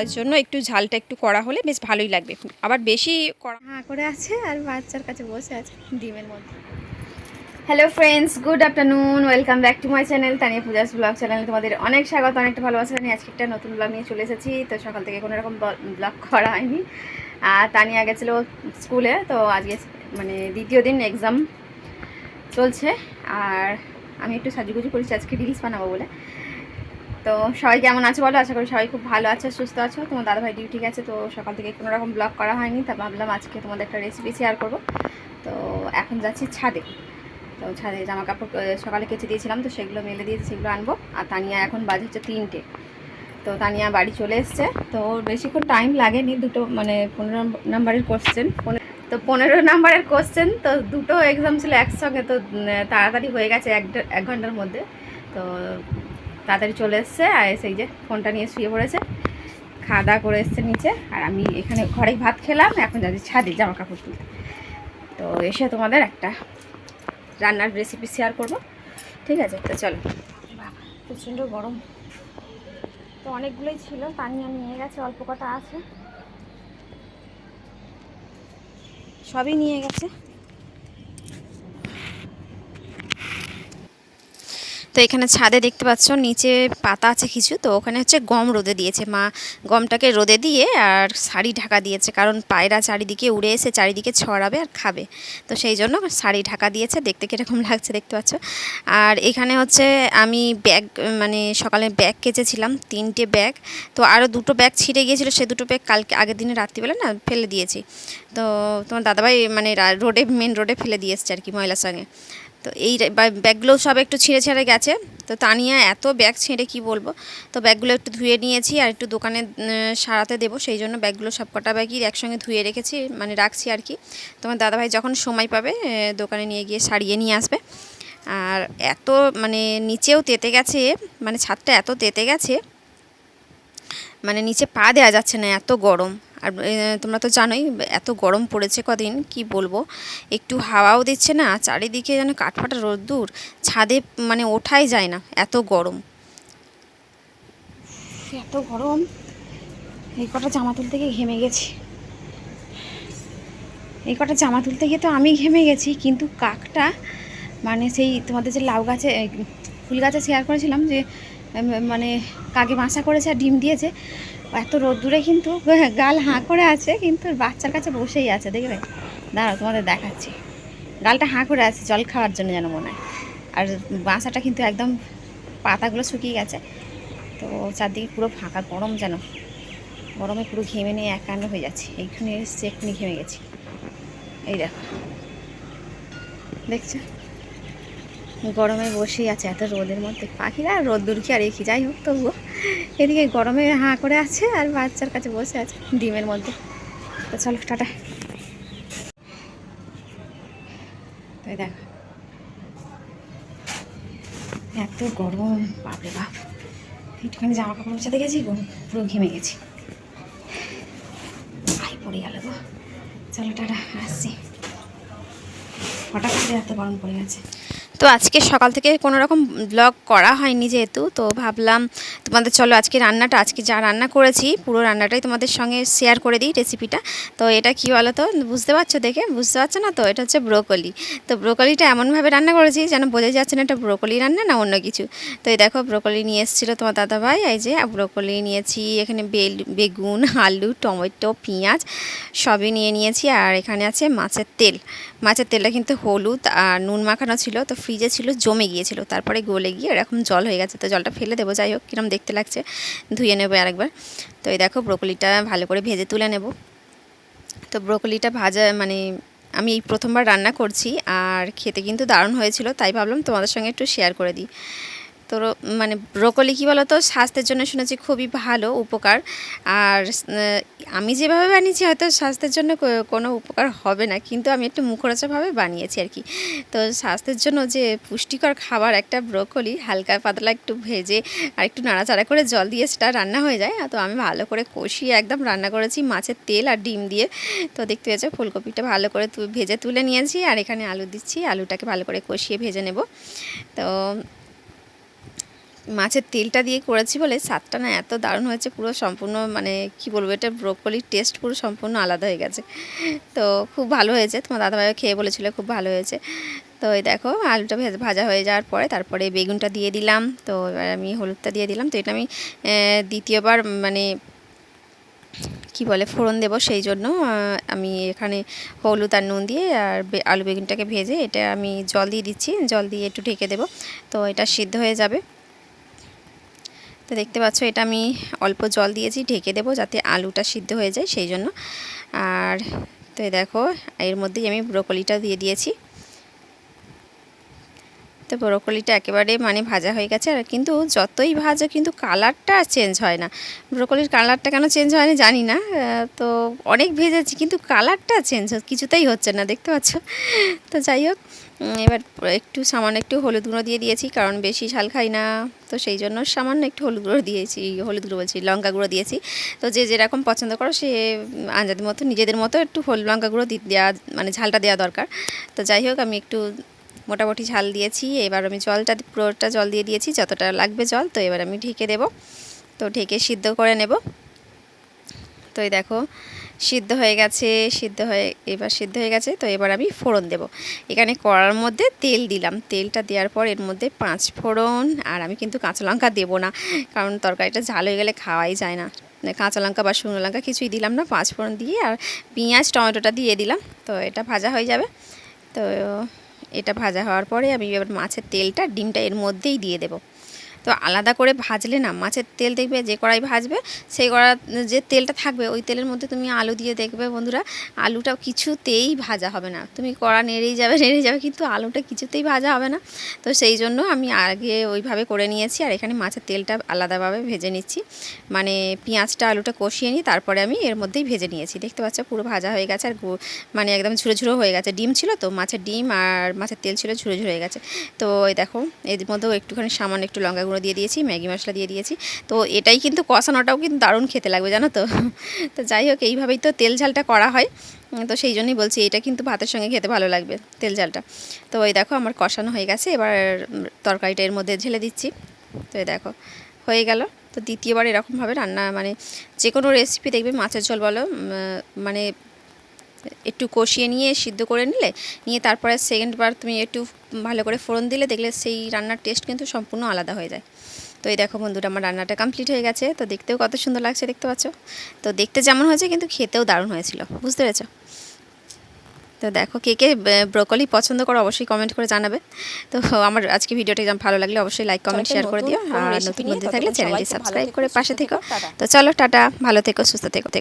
তার জন্য একটু ঝালটা একটু করা হলে বেশ ভালোই লাগবে। আবার বেশি করা আছে আর বাচ্চার কাছে বসে আছে ডিমের মধ্যে। Hello friends good afternoon welcome back to my channel Tania Puja's blog channel তোমাদের অনেক স্বাগত অনেকটা ভালোবাসা নিয়ে আজকে একটা নতুন ব্লগ নিয়ে চলে এসেছি। তো সকাল থেকে কোনো রকম ব্লগ করা হয়নি। আর তানিয়া গেছিল স্কুলে, তো আজকে মানে দ্বিতীয় দিন এক্সাম চলছে। আর আমি একটু সাজুগুজু করেছি, আজকে রিলস বানাবো বলে। তো সবাই কেমন আছে বলো? আশা করি সবাই খুব ভালো আছে, সুস্থ আছো। তোমার দাদাভাই ডিউটি গেছে, তো সকাল থেকে কোনো রকম ব্লগ করা হয়নি, তা ভাবলাম আজকে তোমাদের একটা রেসিপি শেয়ার করব। তো এখন যাচ্ছি ছাদে। তো ছাদে জামা কাপড় সকালে কেচে দিয়েছিলাম, তো সেগুলো মেলে দিয়েছি সেগুলো আনব। আর তানিয়া এখন বাজে হচ্ছে তিনটে। তো তানিয়া বাড়ি চলে এসছে। তো বেশিক্ষণ টাইম লাগেনি, দুটো মানে পনেরো নাম্বারের কোশ্চেন তো পনেরো নাম্বারের কোশ্চেন তো দুটো এক্সাম ছিল একসঙ্গে, তো তাড়াতাড়ি হয়ে গেছে এক এক ঘণ্টার মধ্যে। তো তাড়াতাড়ি চলে এসছে আর সেই যে ফোনটা নিয়ে শুয়ে পড়েছে। খাওয়া দাওয়া করে এসছে নিচে। আর আমি এখানে ঘরেই ভাত খেলাম, এখন যাচ্ছি ছাদে জামা কাপড় তুলতে। তো এসে তোমাদের একটা রান্নার রেসিপি শেয়ার করব। ঠিক আছে? তো চলো। প্রচণ্ড গরম। তো অনেকগুলোই ছিল আমি নিয়ে গেছে, অল্প কটা আছে। সবই নিয়ে গেছে। তো এখানে ছাদে দেখতে পাচ্ছ, নিচে পাতা আছে কিছু, তো ওখানে হচ্ছে গম রোদে দিয়েছে। মা গমটাকে রোদে দিয়ে আর শাড়ি ঢাকা দিয়েছে, কারণ পায়রা চারিদিকে উড়ে এসে চারিদিকে ছড়াবে আর খাবে। তো সেই জন্য শাড়ি ঢাকা দিয়েছে, দেখতে কীরকম লাগছে দেখতে পাচ্ছ। আর এখানে হচ্ছে আমি ব্যাগ মানে সকালে ব্যাগ কেচেছিলাম, তিনটে ব্যাগ। তো আরও দুটো ব্যাগ ছিঁড়ে গিয়েছিল, সে দুটো ব্যাগ কালকে, আগের দিনে রাত্রিবেলা না ফেলে দিয়েছি। তো তোমার দাদাভাই মানে রোডে মেন রোডে ফেলে দিয়ে এসছে আর কি ময়লার সঙ্গে। তো এই ব্যাগগুলো সব একটু ছিঁড়ে ছিঁড়ে গেছে। তো তানিয়া এত ব্যাগ ছিঁড়ে কি বলব? তো ব্যাগগুলো একটু ধুয়ে নিয়েছি আর একটু দোকানে সারাতে দেবো। সেই জন্য ব্যাগগুলো সব কটা ব্যাগই একসঙ্গে ধুয়ে রেখেছি মানে রাখছি আর কি। তোমার দাদাভাই যখন সময় পাবে দোকানে নিয়ে গিয়ে সারিয়ে নিয়ে আসবে। আর এত মানে নিচেও তেতে গেছে মানে ছাদটা এত তেতে গেছে মানে নিচে পা দেওয়া যাচ্ছে না, এত গরম। আর তোমরা তো জানোই এত গরম পড়েছে কদিন, কি বলব? একটু হাওয়াও দিচ্ছে না, চারিদিকে যেন কাঠফাটা রোদ্দুর, ছাদে মানে ওঠাই যায় না, এত গরম। এত গরম, এই কটা জামা তুলতে গিয়ে ঘেমে গেছি। এই কটা জামা তুলতে গিয়ে তো আমি ঘেমে গেছি, কিন্তু কাকটা মানে সেই তোমাদের যে লাউ গাছে ফুল গাছে শেয়ার করেছিলাম যে মানে কাকে বাসা করেছে আর ডিম দিয়েছে এত রোদ্দুরে কিন্তু গাল হাঁ করে আছে, কিন্তু বাচ্চার কাছে বসেই আছে, দেখবে? দাঁড়াও, তোমাদের দেখাচ্ছি। গালটা হাঁ করে আছে, জল খাওয়ার জন্য যেন মনে হয়। আর বাসাটা কিন্তু একদম পাতাগুলো শুকিয়ে গেছে। তো চারদিকে পুরো ফাঁকা, গরম যেন। গরমে পুরো ঘেমে নিয়ে একান্ন হয়ে যাচ্ছে। এইখানে এসছে এক্ষুনি ঘেমে গেছি। এই দেখো। দেখছ? গরমে বসেই আছে এত রোদের মধ্যে। পাখিরা রোদ্দুর কি আর কি যাই হোক তবুও এদিকে গরমে হাঁ করে আছে আর বাচ্চার কাছে বসে আছে ডিমের মধ্যে। তো চলো, টাটা। তাই দেখো। এত গরম, বাপরে বাপ। একটুখানি জামা কাপড় মোছাতে গেছি পুরো ঘেমে গেছি। আই পড়ে গেল গো। চলো, টাটা, আসছি। হঠাৎ করে এত গরম পড়ে গেছে। তো আজকে সকাল থেকে কোনো রকম ব্লগ করা হয়নি যেহেতু, তো ভাবলাম তোমাদের চলো আজকে রান্নাটা, আজকে যা রান্না করেছি, পুরো রান্নাটাই তোমাদের সঙ্গে শেয়ার করে দিই রেসিপিটা তো এটা কি বলো তো বুঝতে পারছ দেখে? বুঝতে পারছ না তো? এটা হচ্ছে ব্রোকলি তো ব্রোকলিটা এমনভাবে রান্না করেছি যেন বোঝা যাচ্ছে না এটা ব্রোকলি রান্না না অন্য কিছু। তো এই দেখো ব্রোকলি নিয়ে এসেছিল তোমার দাদাভাই, এই যে ব্রোকলি নিয়েছি, এখানে বেল, বেগুন, আলু, টমেটো, পেঁয়াজ সবই নিয়ে নিয়েছি, আর এখানে আছে মাছের তেল। মাছের তেলটা কিন্তু হলুদ আর নুন মাখানো ছিল, তো ফ্রিজে ছিল, জমে গিয়েছিল। তারপরে গলে গিয়ে এরকম জল হয়ে গেছে। তো জলটা ফেলে দেবো, যাই হোক, কিরম দেখতে লাগছে। ধুয়ে নেব আরেকবার। তো এই দেখো, ব্রোকলিটা ভালো করে ভেজে তুলে নেব। তো ব্রোকলিটা ভাজা মানে আমি এই প্রথমবার রান্না করছি, আর খেতে কিন্তু দারুণ হয়েছিল। তাই ভাবলাম তোমাদের সঙ্গে একটু শেয়ার করে দিই। তো মানে ব্রোকলি কী বলো তো স্বাস্থ্যের জন্য শুনেছি খুবই ভালো উপকার। আর আমি যেভাবে বানিয়েছি হয়তো স্বাস্থ্যের জন্য কোনো উপকার হবে না, কিন্তু আমি একটু মুখরোচাভাবে বানিয়েছি আর কি। তো স্বাস্থ্যের জন্য যে পুষ্টিকর খাবার একটা ব্রোকলি, হালকা পাতলা একটু ভেজে আর একটু নাড়াচাড়া করে জল দিয়ে সেটা রান্না হয়ে যায় তো আমি ভালো করে কষিয়ে একদম রান্না করেছি মাছের তেল আর ডিম দিয়ে। তো দেখতে পেয়েছ ফুলকপিটা ভালো করে ভেজে তুলে নিয়েছি আর এখানে আলু দিচ্ছি, আলুটাকে ভালো করে কষিয়ে ভেজে নেব। তো মাছের তেলটা দিয়ে করেছি বলে স্বাদটা না এত দারুণ হয়েছে, পুরো সম্পূর্ণ মানে কি বলব, এটা ব্রোকলির টেস্ট পুরো সম্পূর্ণ আলাদা হয়ে গেছে। তো খুব ভালো হয়েছে, তোমার দাদাভাই খেয়ে বলেছিল খুব ভালো হয়েছে। তো এই দেখো, আলুটা ভেজে- ভাজা হয়ে যাওয়ার পরে তারপরে বেগুনটা দিয়ে দিলাম। তো এবার আমি হলুদটা দিয়ে দিলাম। তো এটা আমি দ্বিতীয়বার মানে কি বলে, ফোড়ন দেবো সেই জন্য। আমি এখানে হলুদ আর নুন দিয়ে আর আলু বেগুনটাকে ভেজে এটা আমি জল দিয়ে দিচ্ছি। জল দিয়ে একটু ঢেকে দেবো। তো এটা সিদ্ধ হয়ে যাবে। তো দেখতে পাচ্ছ, এটা আমি অল্প জল দিয়েছি, ঢেকে দেবো যাতে আলুটা সিদ্ধ হয়ে যায় সেই জন্য। আর তো দেখো, এর মধ্যেই আমি ব্রোকলিটা দিয়ে দিয়েছি। তো ব্রোকলিটা একেবারে মানে ভাজা হয়ে গেছে, আর কিন্তু যতই ভাজা কিন্তু কালারটা চেঞ্জ হয় না। ব্রোকলির কালারটা কেন চেঞ্জ হয় না জানি না তো অনেক ভেজেছি কিন্তু কালারটা চেঞ্জ কিছুতেই হচ্ছে না, দেখতে পাচ্ছ? তো যাই হোক এবার একটু সামান্য একটু হলুদ গুঁড়ো দিয়ে দিয়েছি, কারণ বেশি ঝাল খাই না। তো সেই জন্য সামান্য একটু হলুদ গুঁড়ো দিয়েছি, হলুদ গুঁড়ো বলছি, লঙ্কা গুঁড়ো দিয়েছি। তো যে যেরকম পছন্দ করো, সে আঞ্জাদের মতো, নিজেদের মতো একটু হলুদ লঙ্কা গুঁড়ো দেওয়া মানে ঝালটা দেওয়া দরকার। তো যাই হোক, আমি একটু মোটামুটি ঝাল দিয়েছি, এবার আমি জলটা, পুরোটা জল দিয়ে দিয়েছি, যতটা লাগবে জল, তো এবার আমি ঢেকে দেব। তো ঢেকে সিদ্ধ করে নেব। তো এই দেখো সিদ্ধ হয়ে গেছে, সিদ্ধ হয়ে, এবার সিদ্ধ হয়ে গেছে, তো এবার আমি ফোড়ন দেব। এখানে কড়ার মধ্যে তেল দিলাম। তেলটা দেওয়ার পর এর মধ্যে পাঁচ ফোড়ন, আর আমি কিন্তু কাঁচা লঙ্কা দেবো না, কারণ তরকারিটা ঝাল হয়ে গেলে খাওয়াই যায় না। কাঁচা লঙ্কা বা শুকনো লঙ্কা কিছুই দিলাম না, পাঁচ ফোড়ন দিয়ে, আর পেঁয়াজ, টমেটোটা দিয়ে দিলাম, তো এটা ভাজা হয়ে যাবে। তো এটা ভাজা হওয়ার পরে আমি এবার মাছের তেলটা ডিমটা এর মধ্যেই দিয়ে দেবো। তো আলাদা করে ভাজলে না মাছের তেল দেখবে যে কড়াই ভাজবে, সেই কড়া যে তেলটা থাকবে ওই তেলের মধ্যে তুমি আলু দিয়ে দেখবে বন্ধুরা আলুটা কিছুতেই ভাজা হবে না। তুমি কড়া নেড়েই যাবে নেড়েই যাবে, কিন্তু আলুটা কিছুতেই ভাজা হবে না। তো সেই জন্য আমি আগে ওইভাবে করে নিয়েছি আর এখানে মাছের তেলটা আলাদাভাবে ভেজে নিচ্ছি। মানে পেঁয়াজটা, আলুটা কষিয়ে নিই তারপরে আমি এর মধ্যেই ভেজে নিয়েছি। দেখতে পাচ্ছ পুরো ভাজা হয়ে গেছে আর মানে একদম ঝুরো ঝুরো হয়ে গেছে। ডিম ছিল তো, মাছের ডিম আর মাছের তেল ছিল ঝুরো ঝুরো হয়ে গেছে। তো দেখো, এর মধ্যেও একটুখানি সামান্য একটু লঙ্কা গুঁড়ো দিয়ে দিয়েছি, ম্যাগি মশলা দিয়ে দিয়েছি। তো এটাই কিন্তু কষানোটাও কিন্তু দারুণ খেতে লাগবে, জানো তো। তো যাই হোক, এইভাবেই তো তেল ঝালটা করা হয়। তো সেই জন্যই বলছি, এটা কিন্তু ভাতের সঙ্গে খেতে ভালো লাগবে তেল ঝালটা। তো ওই দেখো, আমার কষানো হয়ে গেছে। এবার তরকারিটা এর মধ্যে ঢেলে দিচ্ছি। তো এই দেখো, হয়ে গেল। তো দ্বিতীয়বার এরকমভাবে রান্না মানে যে কোনো রেসিপি দেখবে, মাছের ঝোল বলো মানে একটু কষিয়ে নিয়ে সিদ্ধ করে নিলে নিয়ে তারপরে সেকেন্ড বার তুমি একটু ভালো করে ফোড়ন দিলে দেখলে সেই রান্নার টেস্ট কিন্তু সম্পূর্ণ আলাদা হয়ে যায়। তো এই দেখো বন্ধুরা আমার রান্নাটা কমপ্লিট হয়ে গেছে। তো দেখতেও কত সুন্দর লাগছে দেখতে পাচ্ছ? তো দেখতে যেমন হয়েছে কিন্তু খেতেও দারুণ হয়েছিল বুঝতে পেরেছ? তো দেখো কে কে ব্রোকলি পছন্দ করো অবশ্যই কমেন্ট করে জানাবে। তো আমার আজকে ভিডিওটা যেমন ভালো লাগলে অবশ্যই লাইক কমেন্ট শেয়ার করে দিও। আর নতুন বন্ধু থাকলে চ্যানেলটি সাবস্ক্রাইব করে পাশে থেকো তো চলো টাটা। ভালো থেকো সুস্থ থেকো